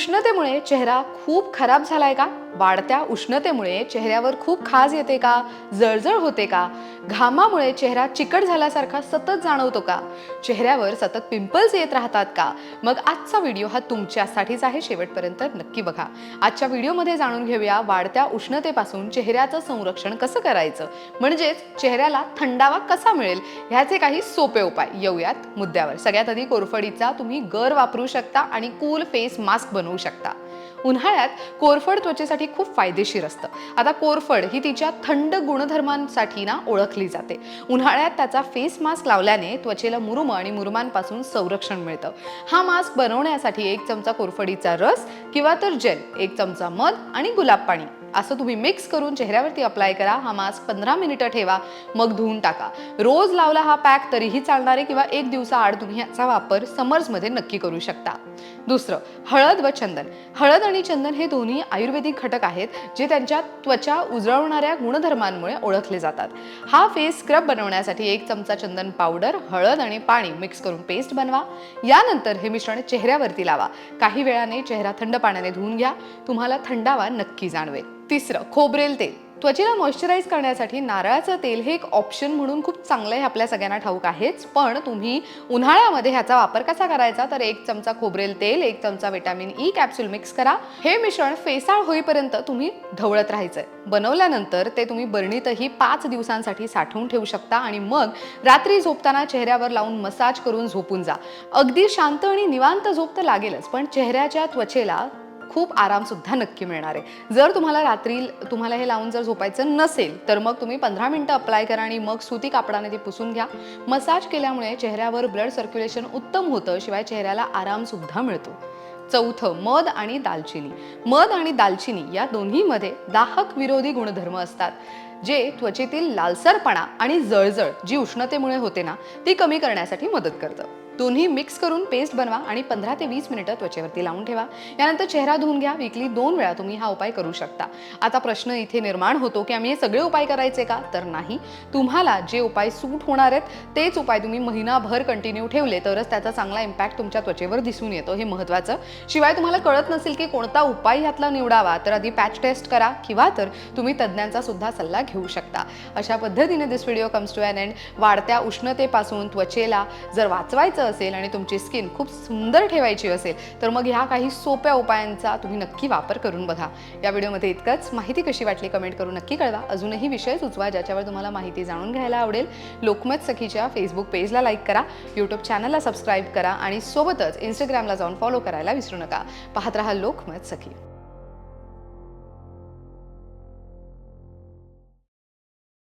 उष्णतेमुळे चेहरा खूप खराब झालाय का? वाढत्या उष्णतेमुळे चेहऱ्यावर खूप खाज येते का? जळजळ होते का? घामामुळे चेहरा चिकट झाल्यासारखा सतत जाणवतो का? चेहऱ्यावर सतत पिंपल्स येत राहतात का? मग आजचा व्हिडिओ हा तुमच्यासाठीच आहे शेवटपर्यंत नक्की बघा. आजच्या व्हिडिओमध्ये जाणून घेऊया वाढत्या उष्णतेपासून चेहऱ्याचं संरक्षण कसं करायचं? म्हणजेच चेहऱ्याला थंडावा कसा मिळेल? ह्याचे काही सोपे उपाय येऊयात मुद्द्यावर. सगळ्यात आधी कोरफडीचा तुम्ही गर वापरू शकता आणि कूल फेस मास्क बनवू शकता. उन्हाळ्यात कोरफड त्वचेसाठी खूप फायदेशीर असतं. आता कोरफड ही तिच्या थंड गुणधर्मांसाठी ना ओळखली जाते. उन्हाळ्यात त्याचा फेस मास्क लावल्याने त्वचेला मुरुम आणि मुरुमांपासून संरक्षण मिळतं. हा मास्क बनवण्यासाठी एक चमचा कोरफडीचा रस किंवा तर जेल एक चमचा मध आणि गुलाब पाणी. असं तुम्ही मिक्स करून चेहऱ्यावरती अप्लाय करा. हा मास्क पंधरा मिनिटं ठेवा मग धुवून टाका. रोज लावला हा पॅक तरीही चालणार आहे किंवा एक दिवसाआड तुम्ही याचा वापर समर्समध्ये नक्की करू शकता. दुसरं हळद व चंदन. हळद आणि चंदन हे दोन्ही आयुर्वेदिक घटक आहेत जे त्यांच्या त्वचा उजळवणाऱ्या गुणधर्मांमुळे ओळखले जातात. हा फेस स्क्रब बनवण्यासाठी एक चमचा चंदन पावडर हळद आणि पाणी मिक्स करून पेस्ट बनवा. यानंतर हे मिश्रण चेहऱ्यावरती लावा. काही वेळाने चेहरा थंड पाण्याने धुवून घ्या. तुम्हाला थंडावा नक्की जाणवेल. तिसरं खोबरेल तेल. त्वचेला मॉइश्चराईज करण्यासाठी नारळाचं तेल हे एक ऑप्शन म्हणून खूप चांगलं आहे आपल्या सगळ्यांना ठाऊक आहेच. पण तुम्ही उन्हाळ्यामध्ये ह्याचा वापर कसा करायचा? तर एक चमचा खोबरेल तेल एक चमचा विटॅमिन ई कॅप्सूल मिक्स करा. हे मिश्रण फेसाळ होईपर्यंत तुम्ही ढवळत राहायचंय. बनवल्यानंतर ते तुम्ही बरणीतही पाच दिवसांसाठी साठवून ठेवू शकता आणि मग रात्री झोपताना चेहऱ्यावर लावून मसाज करून झोपून जा. अगदी शांत आणि निवांत झोप तर लागेलच पण चेहऱ्याच्या त्वचेला खूप आरामसुद्धा नक्की मिळणार आहे. जर तुम्हाला रात्री तुम्हाला हे लावून जर झोपायचं नसेल तर मग तुम्ही पंधरा मिनटं अप्लाय करा आणि मग सुती कापडाने ते पुसून घ्या. मसाज केल्यामुळे चेहऱ्यावर ब्लड सर्क्युलेशन उत्तम होतं शिवाय चेहऱ्याला आरामसुद्धा मिळतो. चौथं मध आणि दालचिनी. मध आणि दालचिनी या दोन्हीमध्ये दाहक विरोधी गुणधर्म असतात जे त्वचेतील लालसरपणा आणि जळजळ जी उष्णतेमुळे होते ना ती कमी करण्यासाठी मदत करतं. दोन्ही मिक्स करून पेस्ट बनवा आणि पंधरा ते वीस मिनिटं त्वचेवरती लावून ठेवा. यानंतर चेहरा धुवून घ्या. विकली दोन वेळा तुम्ही हा उपाय करू शकता. आता प्रश्न इथे निर्माण होतो की आम्ही हे सगळे उपाय करायचे का? तर नाही. तुम्हाला जे उपाय सूट होणार आहेत तेच उपाय तुम्ही महिनाभर कंटिन्यू ठेवले तरच त्याचा चांगला इम्पॅक्ट तुमच्या त्वचेवर दिसून येतो. हे महत्त्वाचं शिवाय तुम्हाला कळत नसेल की कोणता उपाय ह्यातला निवडावा तर आधी पॅच टेस्ट करा किंवा तर तुम्ही तज्ज्ञांचा सुद्धा सल्ला घेऊ शकता. अशा पद्धतीने this video comes to an end वाढत्या उष्णतेपासून त्वचेला जर वाचवायचं असेल आणि तुमची स्किन खूप सुंदर ठेवायची असेल तर मग ह्या काही सोप्या उपायांचा तुम्ही नक्की वापर करून बघा. या व्हिडिओमध्ये इतकंच. माहिती कशी वाटली कमेंट करून नक्की कळवा. अजूनही विषय सुचवा ज्याच्यावर तुम्हाला माहिती जाणून घ्यायला आवडेल लोकमत सखीच्या फेसबुक पेजला लाईक करा यूट्यूब चॅनलला सबस्क्राईब करा आणि सोबतच इंस्टाग्रामला जाऊन फॉलो करायला विसरू नका. पाहत राहा लोकमत सखी.